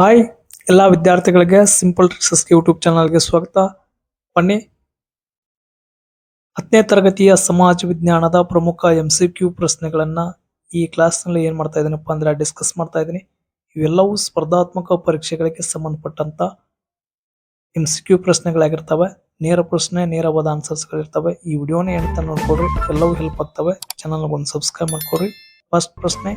Hi ಎಲ್ಲ ವಿದ್ಯಾರ್ಥಿಗಳಿಗೆ simple ಟ್ರಿಕ್ಸಸ್ YouTube ಚಾನಲ್ಗೆ ಸ್ವಾಗತ. ಬನ್ನಿ. ಹತ್ತನೇ ತರಗತಿಯ ಸಮಾಜ ವಿಜ್ಞಾನದ ಪ್ರಮುಖ ಎಂ ಸಿ ಕ್ಯೂ ಪ್ರಶ್ನೆಗಳನ್ನ ಈ ಕ್ಲಾಸ್ನಲ್ಲಿ ಏನ್ ಮಾಡ್ತಾ ಇದ್ದೀನಪ್ಪ ಅಂದ್ರೆ ಡಿಸ್ಕಸ್ ಮಾಡ್ತಾ ಇದ್ದೀನಿ. ಇವೆಲ್ಲವೂ ಸ್ಪರ್ಧಾತ್ಮಕ ಪರೀಕ್ಷೆಗಳಿಗೆ ಸಂಬಂಧಪಟ್ಟಂತ ಎಂ ಸಿ ಕ್ಯೂ ಪ್ರಶ್ನೆಗಳಾಗಿರ್ತವೆ. ನೇರ ಪ್ರಶ್ನೆ, ನೇರವಾದ ಆನ್ಸರ್ಸ್ಗಳಿರ್ತವೆ ಈ ವಿಡಿಯೋನೇ ಹೇಳ್ತಾ ನೋಡ್ಕೊಡ್ರಿ. ಎಲ್ಲವೂ ಹೆಲ್ಪ್ ಆಗ್ತವೆ. ಚಾನಲ್ ಒಂದು ಸಬ್ಸ್ಕ್ರೈಬ್ ಮಾಡ್ಕೊಡ್ರಿ. ಫಸ್ಟ್ ಪ್ರಶ್ನೆ.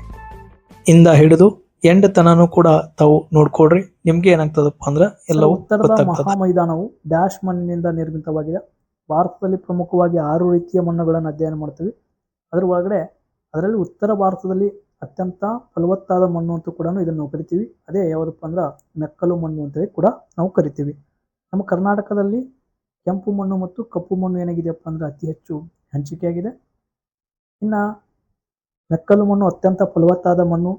ಇಂದ ಹಿಡಿದು ಎಂಡ್ ತನನೂ ಕೂಡ ತಾವು ನೋಡ್ಕೊಡ್ರಿ ನಿಮ್ಗೆ ಏನಾಗ್ತದಪ್ಪ ಅಂದ್ರೆ ಎಲ್ಲವೂ ಉತ್ತರದ ಮಹಾ ಮೈದಾನವು ಡ್ಯಾಶ್ ಮಣ್ಣಿನಿಂದ ನಿರ್ಮಿತವಾಗಿದೆ. ಭಾರತದಲ್ಲಿ ಪ್ರಮುಖವಾಗಿ ಆರು ರೀತಿಯ ಮಣ್ಣುಗಳನ್ನು ಅಧ್ಯಯನ ಮಾಡ್ತೀವಿ. ಅದರ ಒಳಗಡೆ ಅದರಲ್ಲಿ ಉತ್ತರ ಭಾರತದಲ್ಲಿ ಅತ್ಯಂತ ಫಲವತ್ತಾದ ಮಣ್ಣು ಅಂತ ಕೂಡ ಇದನ್ನು ನಾವು ಕರಿತೀವಿ. ಅದೇ ಯಾವುದಪ್ಪ ಅಂದ್ರೆ ಮೆಕ್ಕಲು ಮಣ್ಣು ಅಂತೇಳಿ ಕೂಡ ನಾವು ಕರಿತೀವಿ. ನಮ್ಮ ಕರ್ನಾಟಕದಲ್ಲಿ ಕೆಂಪು ಮಣ್ಣು ಮತ್ತು ಕಪ್ಪು ಮಣ್ಣು ಏನಾಗಿದೆಯಪ್ಪ ಅಂದ್ರೆ ಅತಿ ಹೆಚ್ಚು ಹಂಚಿಕೆಯಾಗಿದೆ. ಇನ್ನು ಮೆಕ್ಕಲು ಮಣ್ಣು ಅತ್ಯಂತ ಫಲವತ್ತಾದ ಮಣ್ಣು.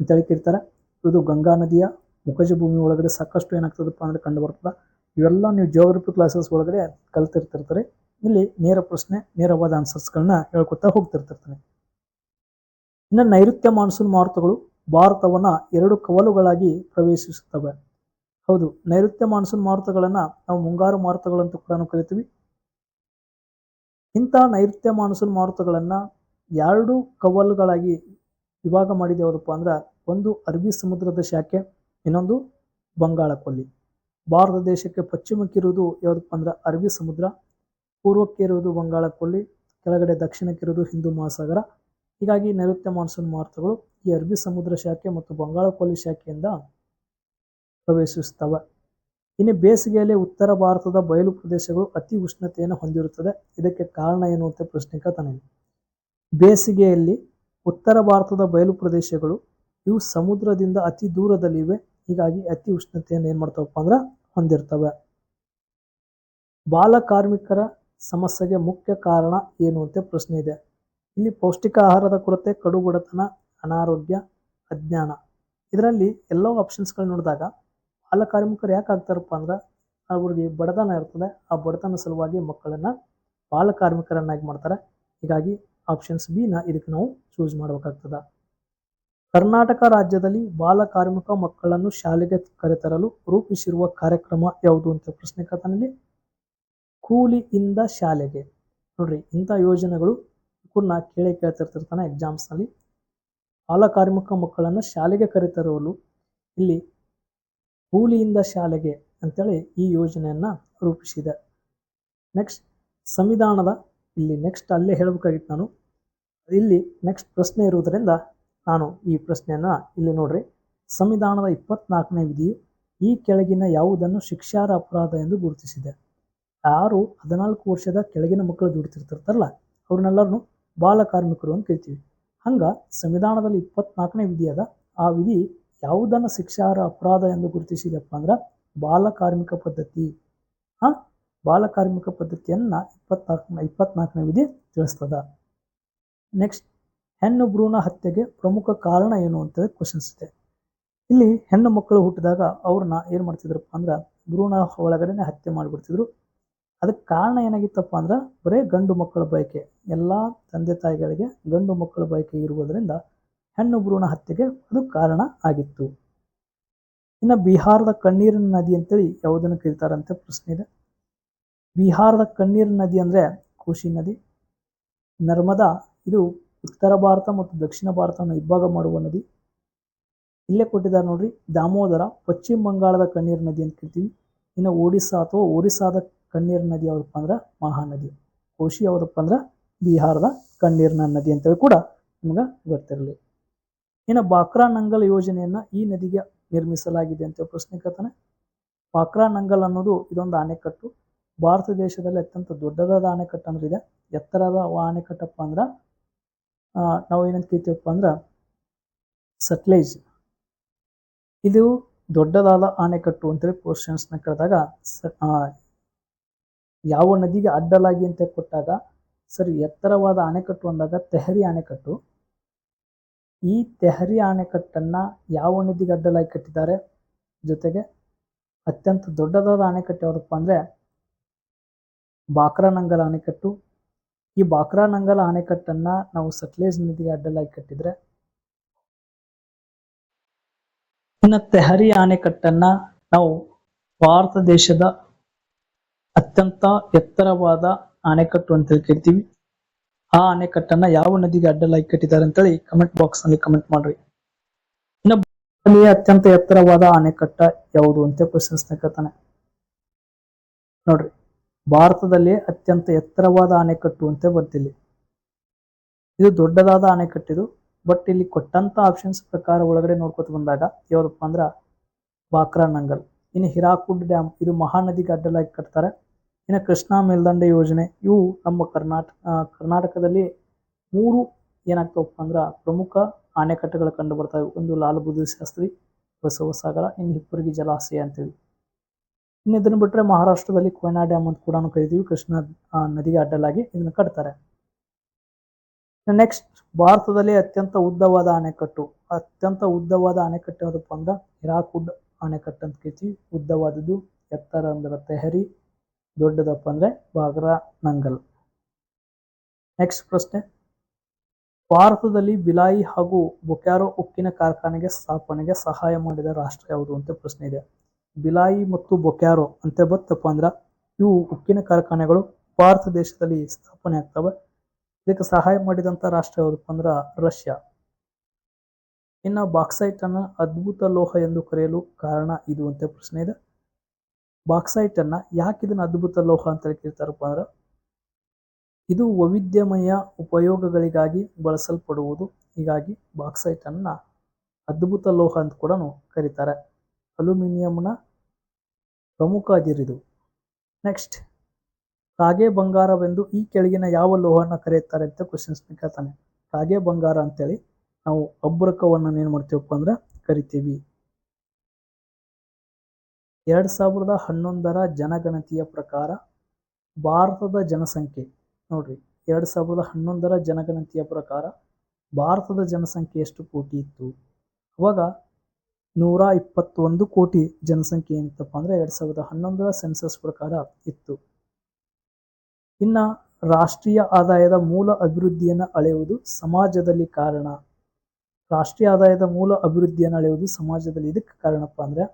ಅಂತೇಳಿ ಕರೀತಾರೆ ಇದು ಗಂಗಾ ನದಿಯ ಮುಖಜ ಭೂಮಿ ಒಳಗಡೆ ಸಾಕಷ್ಟು ಏನಾಗ್ತದಪ್ಪ ಅಂದ್ರೆ ಕಂಡು ಬರ್ತದೆ ಇವೆಲ್ಲ ನೀವು ಜಿಯೋಗ್ರಫಿ ಕ್ಲಾಸಸ್ ಒಳಗಡೆ ಕಲ್ತಿರ್ತಿರ್ತಾರೆ. ಇಲ್ಲಿ ನೇರ ಪ್ರಶ್ನೆ, ನೇರವಾದ ಆನ್ಸರ್ಸ್ಗಳನ್ನ ಹೇಳ್ಕೊತಾ ಹೋಗ್ತಿರ್ತಿರ್ತಾನೆ ಇನ್ನು ನೈಋತ್ಯ ಮಾನ್ಸೂನ್ ಮಾರುತಗಳು ಭಾರತವನ್ನ ಎರಡು ಕವಲುಗಳಾಗಿ ಪ್ರವೇಶಿಸುತ್ತವೆ. ಹೌದು, ನೈಋತ್ಯ ಮಾನ್ಸೂನ್ ಮಾರುತಗಳನ್ನ ನಾವು ಮುಂಗಾರು ಮಾರುತಗಳು ಅಂತ ಕೂಡ ಕರಿತೀವಿ. ಇಂಥ ನೈಋತ್ಯ ಮಾನ್ಸೂನ್ ಮಾರುತಗಳನ್ನ ಎರಡು ಕವಲುಗಳಾಗಿ ವಿಭಾಗ ಮಾಡಿದ ಯಾವುದಪ್ಪ ಅಂದ್ರೆ ಒಂದು ಅರಬ್ಬಿ ಸಮುದ್ರದ ಶಾಖೆ, ಇನ್ನೊಂದು ಬಂಗಾಳ ಕೊಲ್ಲಿ. ಭಾರತ ದೇಶಕ್ಕೆ ಪಶ್ಚಿಮಕ್ಕೆ ಇರುವುದು ಯಾವುದಪ್ಪ ಅಂದ್ರೆ ಅರಬ್ಬಿ ಸಮುದ್ರ, ಪೂರ್ವಕ್ಕೆ ಇರುವುದು ಬಂಗಾಳ ಕೊಲ್ಲಿ, ಕೆಳಗಡೆ ದಕ್ಷಿಣಕ್ಕೆ ಇರುವುದು ಹಿಂದೂ ಮಹಾಸಾಗರ. ಹೀಗಾಗಿ ನೈಋತ್ಯ ಮಾನ್ಸೂನ್ ಮಾರುತಗಳು ಈ ಅರಬ್ಬಿ ಸಮುದ್ರ ಶಾಖೆ ಮತ್ತು ಬಂಗಾಳ ಕೊಲ್ಲಿ ಶಾಖೆಯಿಂದ ಪ್ರವೇಶಿಸುತ್ತವೆ. ಇನ್ನು ಬೇಸಿಗೆಯಲ್ಲಿ ಉತ್ತರ ಭಾರತದ ಬಯಲು ಪ್ರದೇಶಗಳು ಅತಿ ಉಷ್ಣತೆಯನ್ನು ಹೊಂದಿರುತ್ತದೆ. ಇದಕ್ಕೆ ಕಾರಣ ಏನು ಅಂತ ಪ್ರಶ್ನೆ ಕೇಳ್ತಾನೆ. ಬೇಸಿಗೆಯಲ್ಲಿ ಉತ್ತರ ಭಾರತದ ಬಯಲು ಪ್ರದೇಶಗಳು, ಇವು ಸಮುದ್ರದಿಂದ ಅತಿ ದೂರದಲ್ಲಿವೆ. ಹೀಗಾಗಿ ಅತಿ ಉಷ್ಣತೆಯನ್ನು ಏನು ಮಾಡ್ತಾವಪ್ಪ ಅಂದ್ರೆ ಹೊಂದಿರ್ತವೆ. ಬಾಲ ಕಾರ್ಮಿಕರ ಸಮಸ್ಯೆಗೆ ಮುಖ್ಯ ಕಾರಣ ಏನು ಅಂತ ಪ್ರಶ್ನೆ ಇದೆ. ಇಲ್ಲಿ ಪೌಷ್ಟಿಕ ಆಹಾರದ ಕೊರತೆ, ಕಡುಬಡತನ, ಅನಾರೋಗ್ಯ, ಅಜ್ಞಾನ. ಇದರಲ್ಲಿ ಎಲ್ಲೋ ಆಪ್ಷನ್ಸ್ಗಳು ನೋಡಿದಾಗ ಬಾಲ ಕಾರ್ಮಿಕರು ಯಾಕೆ ಆಗ್ತಾರಪ್ಪ ಅಂದ್ರೆ ಅವ್ರಿಗೆ ಬಡತನ ಇರ್ತದೆ. ಆ ಬಡತನ ಸಲುವಾಗಿ ಮಕ್ಕಳನ್ನ ಬಾಲ ಕಾರ್ಮಿಕರನ್ನಾಗಿ ಮಾಡ್ತಾರೆ. ಹೀಗಾಗಿ ಆಪ್ಷನ್ಸ್ ಬಿ ನ ಇದಕ್ಕೆ ನಾವು ಚೂಸ್ ಮಾಡಬೇಕಾಗ್ತದ. ಕರ್ನಾಟಕ ರಾಜ್ಯದಲ್ಲಿ ಬಾಲ ಕಾರ್ಮಿಕ ಮಕ್ಕಳನ್ನು ಶಾಲೆಗೆ ಕರೆತರಲು ರೂಪಿಸಿರುವ ಕಾರ್ಯಕ್ರಮ ಯಾವುದು ಅಂತ ಪ್ರಶ್ನೆ ಕೇಳ್ತಾನಲ್ಲಿ ಕೂಲಿಯಿಂದ ಶಾಲೆಗೆ. ನೋಡ್ರಿ, ಇಂಥ ಯೋಜನೆಗಳು ಇವ್ರನ್ನ ಕೇಳಿ ಕೇಳ್ತಿರ್ತಿರ್ತಾನೆ ಎಕ್ಸಾಮ್ಸ್ನಲ್ಲಿ ಬಾಲ ಕಾರ್ಮಿಕ ಮಕ್ಕಳನ್ನು ಶಾಲೆಗೆ ಕರೆತರಲು ಇಲ್ಲಿ ಕೂಲಿಯಿಂದ ಶಾಲೆಗೆ ಅಂತೇಳಿ ಈ ಯೋಜನೆಯನ್ನ ರೂಪಿಸಿದೆ. ನೆಕ್ಸ್ಟ್ ಸಂವಿಧಾನದ ಇಲ್ಲಿ ನೆಕ್ಸ್ಟ್ ಅಲ್ಲೇ ಹೇಳಬೇಕಾಗಿತ್ತು ನಾನು. ಇಲ್ಲಿ ನೆಕ್ಸ್ಟ್ ಪ್ರಶ್ನೆ ಇರುವುದರಿಂದ ನಾನು ಈ ಪ್ರಶ್ನೆಯನ್ನು ಇಲ್ಲಿ ನೋಡ್ರಿ. ಸಂವಿಧಾನದ ಇಪ್ಪತ್ನಾಲ್ಕನೇ ವಿಧಿಯು ಈ ಕೆಳಗಿನ ಯಾವುದನ್ನು ಶಿಕ್ಷಾರ ಅಪರಾಧ ಎಂದು ಗುರುತಿಸಿದೆ. ಯಾರು ಹದಿನಾಲ್ಕು ವರ್ಷದ ಕೆಳಗಿನ ಮಕ್ಕಳು ದುಡಿತಿರ್ತಿರ್ತಾರಲ್ಲ ಅವ್ರನ್ನೆಲ್ಲರನ್ನು ಬಾಲ ಕಾರ್ಮಿಕರು ಅಂತ ಕರಿತೀವಿ. ಹಂಗ ಸಂವಿಧಾನದಲ್ಲಿ ಇಪ್ಪತ್ನಾಲ್ಕನೇ ವಿಧಿ ಅದ ಆ ವಿಧಿ ಯಾವುದನ್ನು ಶಿಕ್ಷಾರ ಅಪರಾಧ ಎಂದು ಗುರುತಿಸಿದೆಪ್ಪ ಅಂದ್ರೆ ಬಾಲ ಕಾರ್ಮಿಕ ಪದ್ಧತಿ. ಹಾ? ಬಾಲ ಪದ್ಧತಿಯನ್ನು ಪದ್ಧತಿಯನ್ನ ಇಪ್ಪತ್ನಾಲ್ಕನೇ ಇಪ್ಪತ್ನಾಲ್ಕನೇ ವಿಧಿ ತಿಳಿಸ್ತದ. ನೆಕ್ಸ್ಟ್ ಹೆಣ್ಣು ಭ್ರೂಣ ಹತ್ಯೆಗೆ ಪ್ರಮುಖ ಕಾರಣ ಏನು ಅಂತೇಳಿ ಕ್ವಶನ್ಸ್ ಇದೆ. ಇಲ್ಲಿ ಹೆಣ್ಣು ಮಕ್ಕಳು ಹುಟ್ಟಿದಾಗ ಅವ್ರನ್ನ ಏನು ಮಾಡ್ತಿದ್ರಪ್ಪ ಅಂದ್ರೆ ಭ್ರೂಣ ಒಳಗಡೆನೆ ಹತ್ಯೆ ಮಾಡಿಬಿಡ್ತಿದ್ರು. ಅದಕ್ಕೆ ಕಾರಣ ಏನಾಗಿತ್ತಪ್ಪ ಅಂದ್ರೆ ಬರೇ ಗಂಡು ಮಕ್ಕಳ ಬಯಕೆ. ಎಲ್ಲ ತಂದೆ ತಾಯಿಗಳಿಗೆ ಗಂಡು ಮಕ್ಕಳ ಬಯಕೆ ಇರುವುದರಿಂದ ಹೆಣ್ಣು ಭ್ರೂಣ ಹತ್ಯೆಗೆ ಅದು ಕಾರಣ ಆಗಿತ್ತು. ಇನ್ನು ಬಿಹಾರದ ಕಣ್ಣೀರಿನ ನದಿ ಅಂತೇಳಿ ಯಾವುದನ್ನು ಕರೀತಾರಂತೆ ಪ್ರಶ್ನೆ ಇದೆ. ಬಿಹಾರದ ಕಣ್ಣೀರ್ ನದಿ ಅಂದ್ರೆ ಕೋಶಿ ನದಿ. ನರ್ಮದಾ, ಇದು ಉತ್ತರ ಭಾರತ ಮತ್ತು ದಕ್ಷಿಣ ಭಾರತವನ್ನು ಇಬ್ಬಾಗ ಮಾಡುವ ನದಿ. ಇಲ್ಲೇ ಕೊಟ್ಟಿದ್ದಾರೆ ನೋಡ್ರಿ, ದಾಮೋದರ, ಪಶ್ಚಿಮ ಬಂಗಾಳದ ಕಣ್ಣೀರು ನದಿ ಅಂತ ಕರಿತೀವಿ ಇನ್ನು ಒಡಿಸ್ಸಾ ಅಥವಾ ಒರಿಸ್ಸಾದ ಕಣ್ಣೀರು ನದಿ ಯಾವುದಪ್ಪ ಅಂದ್ರೆ ಮಹಾನದಿ. ಕೋಶಿ ಯಾವುದಪ್ಪ ಅಂದ್ರೆ ಬಿಹಾರದ ಕಣ್ಣೀರಿನ ನದಿ ಅಂತೇಳಿ ಕೂಡ ನಿಮ್ಗೆ ಗೊತ್ತಿರಲಿ. ಇನ್ನು ಬಾಕ್ರಾ ನಂಗಲ್ ಯೋಜನೆಯನ್ನ ಈ ನದಿಗೆ ನಿರ್ಮಿಸಲಾಗಿದೆ ಅಂತ ಪ್ರಶ್ನೆ ಕೇಳ್ತಾನೆ. ಬಾಕ್ರಾ ನಂಗಲ್ ಅನ್ನೋದು ಇದೊಂದು ಅಣೆಕಟ್ಟು ಭಾರತ ದೇಶದಲ್ಲಿ ಅತ್ಯಂತ ದೊಡ್ಡದಾದ ಅಣೆಕಟ್ಟು ಅಂದ್ರೆ ಇದೆ. ಎತ್ತರದ ಅಣೆಕಟ್ಟಪ್ಪ ಅಂದ್ರೆ ನಾವು ಏನಂತ ಕೇಳ್ತೀವಪ್ಪ ಅಂದ್ರೆ, ಸಟ್ಲೇಜ್. ಇದು ದೊಡ್ಡದಾದ ಅಣೆಕಟ್ಟು ಅಂತೇಳಿ ಕ್ವಶನ್ಸ್ನ ಸ- ಯಾವ ನದಿಗೆ ಅಡ್ಡಲಾಗಿ ಅಂತ ಕೊಟ್ಟಾಗ, ಸರಿ, ಎತ್ತರವಾದ ಅಣೆಕಟ್ಟು ಅಂದಾಗ ತೆಹರಿ ಅಣೆಕಟ್ಟು ಈ ತೆಹರಿ ಅಣೆಕಟ್ಟನ್ನ ಯಾವ ನದಿಗೆ ಅಡ್ಡಲಾಗಿ ಕಟ್ಟಿದ್ದಾರೆ? ಜೊತೆಗೆ ಅತ್ಯಂತ ದೊಡ್ಡದಾದ ಅಣೆಕಟ್ಟು ಯಾವುದಪ್ಪ ಅಂದ್ರೆ ಬಾಕ್ರಾನಂಗಲ ಅಣೆಕಟ್ಟು ಈ ಬಾಕ್ರಾನಂಗಲ ಆಣೆಕಟ್ಟನ್ನ ನಾವು ಸಟ್ಲೇಜ್ ನದಿಗೆ ಅಡ್ಡಲಾಗಿ ಕಟ್ಟಿದ್ರೆ ಇನ್ನು ತೆಹರಿ ಆಣೆಕಟ್ಟನ್ನ ನಾವು ಭಾರತ ದೇಶದ ಅತ್ಯಂತ ಎತ್ತರವಾದ ಅಣೆಕಟ್ಟು ಅಂತ ಹೇಳಿ ಕರಿತೀವಿ ಆ ಅಣೆಕಟ್ಟನ್ನ ಯಾವ ನದಿಗೆ ಅಡ್ಡಲಾಗಿ ಕಟ್ಟಿದ್ದಾರೆ ಅಂತೇಳಿ ಕಮೆಂಟ್ ಬಾಕ್ಸ್ನಲ್ಲಿ ಕಮೆಂಟ್ ಮಾಡ್ರಿ. ಇನ್ನು ಅತ್ಯಂತ ಎತ್ತರವಾದ ಅಣೆಕಟ್ಟ ಯಾವುದು ಅಂತ ಕ್ವಶನ್ಸ್ ನೋಡ್ರಿ. ಭಾರತದಲ್ಲಿ ಅತ್ಯಂತ ಎತ್ತರವಾದ ಅಣೆಕಟ್ಟು ಅಂತ ಬರ್ತಿಲ್ಲಿ. ಇದು ದೊಡ್ಡದಾದ ಅಣೆಕಟ್ಟಿದು ಬಟ್ ಇಲ್ಲಿ ಕೊಟ್ಟಂತ ಆಪ್ಷನ್ಸ್ ಪ್ರಕಾರ ಒಳಗಡೆ ನೋಡ್ಕೊತ ಬಂದಾಗ ಯಾವ್ದಪ್ಪ ಅಂದ್ರ ಬಾಕ್ರಾ ನಂಗಲ್. ಇನ್ನು ಹಿರಾಕುಡ್ ಡ್ಯಾಮ್ ಇದು ಮಹಾನದಿಗೆ ಅಡ್ಡಲಾಗಿ ಕಟ್ತಾರೆ. ಇನ್ನು ಕೃಷ್ಣಾ ಮೇಲ್ದಂಡೆ ಯೋಜನೆ ಇವು ನಮ್ಮ ಕರ್ನಾಟಕ ಕರ್ನಾಟಕದಲ್ಲಿ ಮೂರು ಏನಾಗ್ತಾವಪ್ಪ ಅಂದ್ರ ಪ್ರಮುಖ ಅಣೆಕಟ್ಟುಗಳು ಕಂಡು ಬರ್ತವೆ. ಒಂದು ಲಾಲ್ ಬುದ್ಧ ಶಾಸ್ತ್ರಿ ಬಸವಸಾಗರ ಇನ್ನು ಹಿಪ್ಪರಿಗೆ ಜಲಾಶಯ ಅಂತೇಳಿ. ಇನ್ನು ಇದನ್ನು ಬಿಟ್ರೆ ಮಹಾರಾಷ್ಟ್ರದಲ್ಲಿ ಕೊಯ್ನಾ ಡ್ಯಾಮ್ ಅಂತ ಕೂಡ ಕರಿತೀವಿ. ಕೃಷ್ಣ ನದಿಗೆ ಅಡ್ಡಲಾಗಿ ಇದನ್ನ ಕಟ್ತಾರೆ. ನೆಕ್ಸ್ಟ್ ಭಾರತದಲ್ಲಿ ಅತ್ಯಂತ ಉದ್ದವಾದ ಅಣೆಕಟ್ಟು ಅತ್ಯಂತ ಉದ್ದವಾದ ಅಣೆಕಟ್ಟು ಯಾವುದಪ್ಪ ಅಂದ್ರೆ ಹಿರಾಕುಡ್ ಅಣೆಕಟ್ಟು ಅಂತ ಕರಿತೀವಿ. ಉದ್ದವಾದದ್ದು ಎತ್ತರ ಅಂದ್ರೆ ತೆಹರಿ, ದೊಡ್ಡದಪ್ಪ ಅಂದ್ರೆ ಬಾಗ್ರಾ, ನಂಗಲ್. ನೆಕ್ಸ್ಟ್ ಪ್ರಶ್ನೆ. ಭಾರತದಲ್ಲಿ ಬಿಲಾಯಿ ಹಾಗೂ ಬೊಕ್ಯಾರೋ ಉಕ್ಕಿನ ಕಾರ್ಖಾನೆಗೆ ಸ್ಥಾಪನೆಗೆ ಸಹಾಯ ಮಾಡಿದ ರಾಷ್ಟ್ರ ಯಾವುದು ಅಂತ ಪ್ರಶ್ನೆ ಇದೆ. ಬಿಲಾಯಿ ಮತ್ತು ಬೊಕ್ಯಾರೋ ಅಂತ ಬತ್ತಪ್ಪ ಅಂದ್ರ ಇವು ಉಕ್ಕಿನ ಕಾರ್ಖಾನೆಗಳು ಭಾರತ ದೇಶದಲ್ಲಿ ಸ್ಥಾಪನೆ ಆಗ್ತವೆ. ಇದಕ್ಕೆ ಸಹಾಯ ಮಾಡಿದಂತ ರಾಷ್ಟ್ರ ಯಾವುದಪ್ಪ ಅಂದ್ರ ರಷ್ಯಾ. ಇನ್ನು ಬಾಕ್ಸೈಟ್ ಅನ್ನ ಅದ್ಭುತ ಲೋಹ ಎಂದು ಕರೆಯಲು ಕಾರಣ ಇದು ಅಂತ ಪ್ರಶ್ನೆ ಇದೆ. ಬಾಕ್ಸೈಟ್ ಅನ್ನ ಯಾಕೆ ಇದನ್ನ ಅದ್ಭುತ ಲೋಹ ಅಂತ ಕೇಳ್ತಾರಪ್ಪ ಅಂದ್ರ ಇದು ವೈವಿಧ್ಯಮಯ ಉಪಯೋಗಗಳಿಗಾಗಿ ಬಳಸಲ್ಪಡುವುದು. ಹೀಗಾಗಿ ಬಾಕ್ಸೈಟ್ ಅನ್ನ ಅದ್ಭುತ ಲೋಹ ಅಂತ ಕೂಡ ಕರೀತಾರೆ. ಅಲ್ಯೂಮಿನಿಯಂನ ಪ್ರಮುಖ ಅದಿರಿದು. ನೆಕ್ಸ್ಟ್ ಕಾಗೆ ಬಂಗಾರವೆಂದು ಈ ಕೆಳಗಿನ ಯಾವ ಲೋಹನ ಕರೆಯುತ್ತಾರೆ ಅಂತ ಕ್ವಶನ್ಸ್ನ ಕೇಳ್ತಾನೆ. ಕಾಗೆ ಬಂಗಾರ ಅಂತೇಳಿ ನಾವು ಅಬ್ರಕವನ್ನು ಏನು ಮಾಡ್ತೀವಪ್ಪ ಅಂದ್ರೆ ಕರಿತೀವಿ. ಎರಡು ಸಾವಿರದ ಹನ್ನೊಂದರ ಜನಗಣತಿಯ ಪ್ರಕಾರ ಭಾರತದ ಜನಸಂಖ್ಯೆ ನೋಡ್ರಿ. ಎರಡು ಸಾವಿರದ ಹನ್ನೊಂದರ ಜನಗಣತಿಯ ಪ್ರಕಾರ ಭಾರತದ ಜನಸಂಖ್ಯೆ ಎಷ್ಟು ಕೋಟಿ ಇತ್ತು? ಅವಾಗ ನೂರ ಇಪ್ಪತ್ತೊಂದು ಕೋಟಿ ಜನಸಂಖ್ಯೆ ಏನಿತ್ತಪ್ಪ ಅಂದರೆ ಎರಡು ಸಾವಿರದ ಹನ್ನೊಂದರ ಸೆನ್ಸಸ್ ಪ್ರಕಾರ ಇತ್ತು. ಇನ್ನು ರಾಷ್ಟ್ರೀಯ ಆದಾಯದ ಮೂಲ ಅಭಿವೃದ್ಧಿಯನ್ನು ಅಳೆಯುವುದು ಸಮಾಜದಲ್ಲಿ ಕಾರಣ. ರಾಷ್ಟ್ರೀಯ ಆದಾಯದ ಮೂಲ ಅಭಿವೃದ್ಧಿಯನ್ನು ಅಳೆಯುವುದು ಸಮಾಜದಲ್ಲಿ ಇದಕ್ಕೆ ಕಾರಣಪ್ಪ ಅಂದರೆ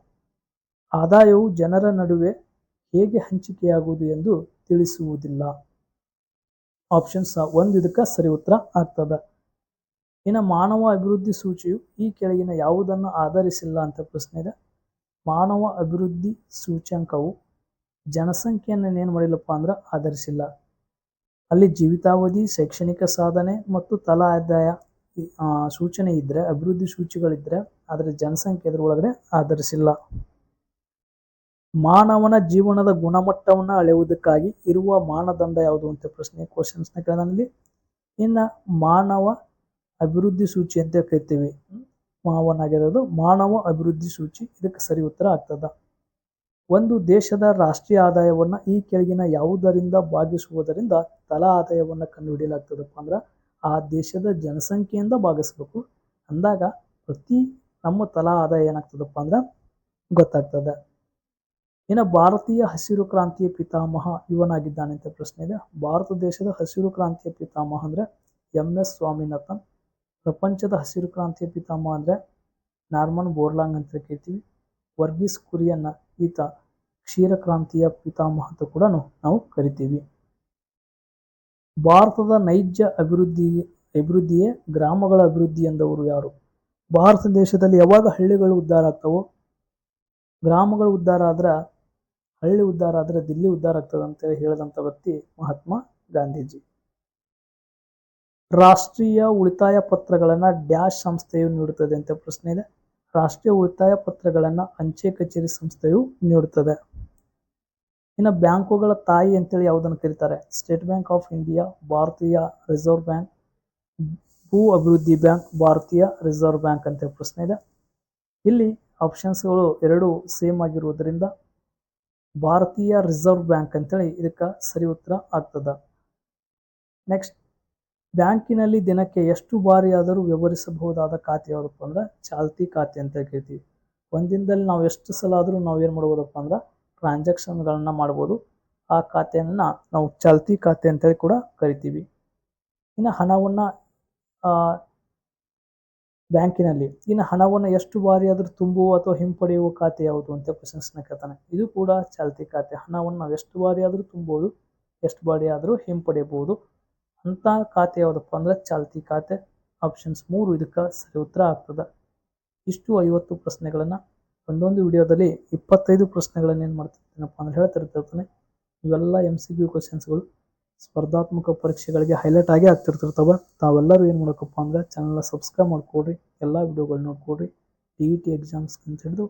ಆದಾಯವು ಜನರ ನಡುವೆ ಹೇಗೆ ಹಂಚಿಕೆಯಾಗುವುದು ಎಂದು ತಿಳಿಸುವುದಿಲ್ಲ. ಆಪ್ಷನ್ಸ್ ಒಂದು ಇದಕ್ಕೆ ಸರಿ ಉತ್ತರ ಆಗ್ತದ. ಇನ್ನು ಮಾನವ ಅಭಿವೃದ್ಧಿ ಸೂಚಿಯು ಈ ಕೆಳಗಿನ ಯಾವುದನ್ನು ಆಧರಿಸಿಲ್ಲ ಅಂತ ಪ್ರಶ್ನೆ ಇದೆ. ಮಾನವ ಅಭಿವೃದ್ಧಿ ಸೂಚ್ಯಂಕವು ಜನಸಂಖ್ಯೆಯನ್ನು ಏನು ಮಾಡಿಲ್ಲಪ್ಪ ಅಂದ್ರೆ ಆಧರಿಸಿಲ್ಲ. ಅಲ್ಲಿ ಜೀವಿತಾವಧಿ, ಶೈಕ್ಷಣಿಕ ಸಾಧನೆ ಮತ್ತು ತಲಾ ಆದಾಯ ಸೂಚನೆ ಇದ್ದರೆ ಅಭಿವೃದ್ಧಿ ಸೂಚಿಗಳಿದ್ದರೆ ಆದರೆ ಜನಸಂಖ್ಯೆ ಒಳಗಡೆ ಆಧರಿಸಿಲ್ಲ. ಮಾನವನ ಜೀವನದ ಗುಣಮಟ್ಟವನ್ನು ಅಳೆಯುವುದಕ್ಕಾಗಿ ಇರುವ ಮಾನದಂಡ ಯಾವುದು ಅಂತ ಪ್ರಶ್ನೆ ಕ್ವಶನ್ಸ್ನ ಕೇಳಿದಲ್ಲಿ ಇನ್ನ ಮಾನವ ಅಭಿವೃದ್ಧಿ ಸೂಚಿ ಅಂತ ಕರಿತೀವಿ? ಮಾವನಾಗಿರೋದು ಮಾನವ ಅಭಿವೃದ್ಧಿ ಸೂಚಿ. ಇದಕ್ಕೆ ಸರಿ ಉತ್ತರ ಆಗ್ತದ. ಒಂದು ದೇಶದ ರಾಷ್ಟ್ರೀಯ ಆದಾಯವನ್ನು ಈ ಕೆಳಗಿನ ಯಾವುದರಿಂದ ಭಾಗಿಸುವುದರಿಂದ ತಲಾ ಆದಾಯವನ್ನು ಕಂಡುಹಿಡಿಯಲಾಗ್ತದಪ್ಪ ಅಂದ್ರೆ ಆ ದೇಶದ ಜನಸಂಖ್ಯೆಯಿಂದ ಭಾಗಿಸ್ಬೇಕು. ಅಂದಾಗ ಪ್ರತಿ ನಮ್ಮ ತಲಾ ಆದಾಯ ಏನಾಗ್ತದಪ್ಪ ಅಂದ್ರೆ ಗೊತ್ತಾಗ್ತದೆ. ಇನ್ನು ಭಾರತೀಯ ಹಸಿರು ಕ್ರಾಂತಿಯ ಪಿತಾಮಹ ಇವನಾಗಿದ್ದಾನೆ ಅಂತ ಪ್ರಶ್ನೆ ಇದೆ. ಭಾರತ ದೇಶದ ಹಸಿರು ಕ್ರಾಂತಿಯ ಪಿತಾಮಹ ಅಂದ್ರೆ ಎಂ ಎಸ್ ಸ್ವಾಮಿನಾಥನ್. ಪ್ರಪಂಚದ ಹಸಿರು ಕ್ರಾಂತಿಯ ಪಿತಾಮಹ ಅಂದರೆ ನಾರ್ಮನ್ ಬೋರ್ಲಾಂಗ್ ಅಂತ ಕೇಳ್ತೀವಿ. ವರ್ಗೀಸ್ ಕುರಿಯನ್ನ ಈತ ಕ್ಷೀರ ಕ್ರಾಂತಿಯ ಪಿತಾಮಹ ಅಂತ ಕೂಡ ನಾವು ಕರಿತೀವಿ. ಭಾರತದ ನೈಜ ಅಭಿವೃದ್ಧಿ, ಅಭಿವೃದ್ಧಿಯೇ ಗ್ರಾಮಗಳ ಅಭಿವೃದ್ಧಿ ಎಂದವರು ಯಾರು? ಭಾರತ ದೇಶದಲ್ಲಿ ಯಾವಾಗ ಹಳ್ಳಿಗಳು ಉದ್ಧಾರ ಆಗ್ತವೋ, ಗ್ರಾಮಗಳು ಉದ್ಧಾರ ಆದ್ರೆ, ಹಳ್ಳಿ ಉದ್ಧಾರ ಆದ್ರೆ ದಿಲ್ಲಿ ಉದ್ಧಾರ ಆಗ್ತದೆ ಅಂತ ಹೇಳಿದಂಥ ವ್ಯಕ್ತಿ ಮಹಾತ್ಮ ಗಾಂಧೀಜಿ. ರಾಷ್ಟ್ರೀಯ ಉಳಿತಾಯ ಪತ್ರಗಳನ್ನು ಡ್ಯಾಶ್ ಸಂಸ್ಥೆಯು ನೀಡುತ್ತದೆ ಅಂತ ಪ್ರಶ್ನೆ ಇದೆ. ರಾಷ್ಟ್ರೀಯ ಉಳಿತಾಯ ಪತ್ರಗಳನ್ನು ಅಂಚೆ ಕಚೇರಿ ಸಂಸ್ಥೆಯು ನೀಡುತ್ತದೆ. ಇನ್ನು ಬ್ಯಾಂಕುಗಳ ತಾಯಿ ಅಂತೇಳಿ ಯಾವುದನ್ನು ಕರೀತಾರೆ? ಸ್ಟೇಟ್ ಬ್ಯಾಂಕ್ ಆಫ್ ಇಂಡಿಯಾ, ಭಾರತೀಯ ರಿಸರ್ವ್ ಬ್ಯಾಂಕ್, ಭೂ ಅಭಿವೃದ್ಧಿ ಬ್ಯಾಂಕ್, ಭಾರತೀಯ ರಿಸರ್ವ್ ಬ್ಯಾಂಕ್ ಅಂತ ಪ್ರಶ್ನೆ ಇದೆ. ಇಲ್ಲಿ ಆಪ್ಷನ್ಸ್ಗಳು ಎರಡು ಸೇಮ್ ಆಗಿರುವುದರಿಂದ ಭಾರತೀಯ ರಿಸರ್ವ್ ಬ್ಯಾಂಕ್ ಅಂತೇಳಿ ಇದಕ್ಕೆ ಸರಿ ಉತ್ತರ ಆಗ್ತದೆ. ನೆಕ್ಸ್ಟ್ ಬ್ಯಾಂಕಿನಲ್ಲಿ ದಿನಕ್ಕೆ ಎಷ್ಟು ಬಾರಿ ಆದರೂ ವ್ಯವಹರಿಸಬಹುದಾದ ಖಾತೆ ಯಾವುದಪ್ಪ ಅಂದ್ರೆ ಚಾಲ್ತಿ ಖಾತೆ ಅಂತ ಕರಿತೀವಿ ಒಂದಿನದಲ್ಲಿ ನಾವು ಎಷ್ಟು ಸಲ ಆದರೂ ನಾವು ಏನು ಮಾಡ್ಬೋದಪ್ಪ ಅಂದ್ರೆ ಟ್ರಾನ್ಸಾಕ್ಷನ್ಗಳನ್ನು ಮಾಡ್ಬೋದು. ಆ ಖಾತೆಯನ್ನು ನಾವು ಚಾಲ್ತಿ ಖಾತೆ ಅಂತೇಳಿ ಕೂಡ ಕರಿತೀವಿ. ಇನ್ನು ಹಣವನ್ನ ಬ್ಯಾಂಕಿನಲ್ಲಿ ಇನ್ನು ಹಣವನ್ನು ಎಷ್ಟು ಬಾರಿ ಆದರೂ ತುಂಬುವ ಅಥವಾ ಹಿಂಪಡೆಯುವ ಖಾತೆ ಯಾವುದು ಅಂತ ಕ್ವಶನ್ಸ್ನ ಕೇಳ್ತಾನೆ. ಇದು ಕೂಡ ಚಾಲ್ತಿ ಖಾತೆ. ಹಣವನ್ನು ನಾವು ಎಷ್ಟು ಬಾರಿ ಆದರೂ ತುಂಬೋದು ಎಷ್ಟು ಬಾರಿ ಆದರೂ ಹಿಂಪಡೆಯಬಹುದು. ಅಂತ ಖಾತೆ ಯಾವುದಪ್ಪ ಅಂದ್ರೆ ಚಾಲ್ತಿ ಖಾತೆ ಆಪ್ಷನ್ಸ್ ಮೂರು ಇದಕ್ಕೆ ಸರಿ ಉತ್ತರ ಆಗ್ತದೆ. ಇಷ್ಟು ಐವತ್ತು ಪ್ರಶ್ನೆಗಳನ್ನು ಒಂದೊಂದು ವಿಡಿಯೋದಲ್ಲಿ ಇಪ್ಪತ್ತೈದು ಪ್ರಶ್ನೆಗಳನ್ನು ಏನು ಮಾಡ್ತಿರ್ತೀನಪ್ಪ ಅಂದ್ರೆ ಹೇಳ್ತಿರ್ತಿರ್ತಾನೆ ಇವೆಲ್ಲ ಎಂ ಸಿ ಬಿ ಕ್ವಶನ್ಸ್ಗಳು ಸ್ಪರ್ಧಾತ್ಮಕ ಪರೀಕ್ಷೆಗಳಿಗೆ ಹೈಲೈಟ್ ಆಗೇ ಆಗ್ತಿರ್ತಿರ್ತವೆ. ತಾವೆಲ್ಲರೂ ಏನು ಮಾಡಬೇಕಪ್ಪ ಅಂದ್ರೆ ಚಾನಲ್ನ ಸಬ್ಸ್ಕ್ರೈಬ್ ಮಾಡ್ಕೊಡ್ರಿ, ಎಲ್ಲ ವಿಡಿಯೋಗಳು ನೋಡ್ಕೊಡ್ರಿ. ಟಿ ಇ ಟಿ ಎಕ್ಸಾಮ್ಸ್ ಅಂತ ಹಿಡಿದು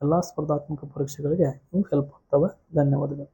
ಎಲ್ಲ ಸ್ಪರ್ಧಾತ್ಮಕ ಪರೀಕ್ಷೆಗಳಿಗೆ ಇವು ಹೆಲ್ಪ್ ಆಗ್ತವೆ. ಧನ್ಯವಾದಗಳು.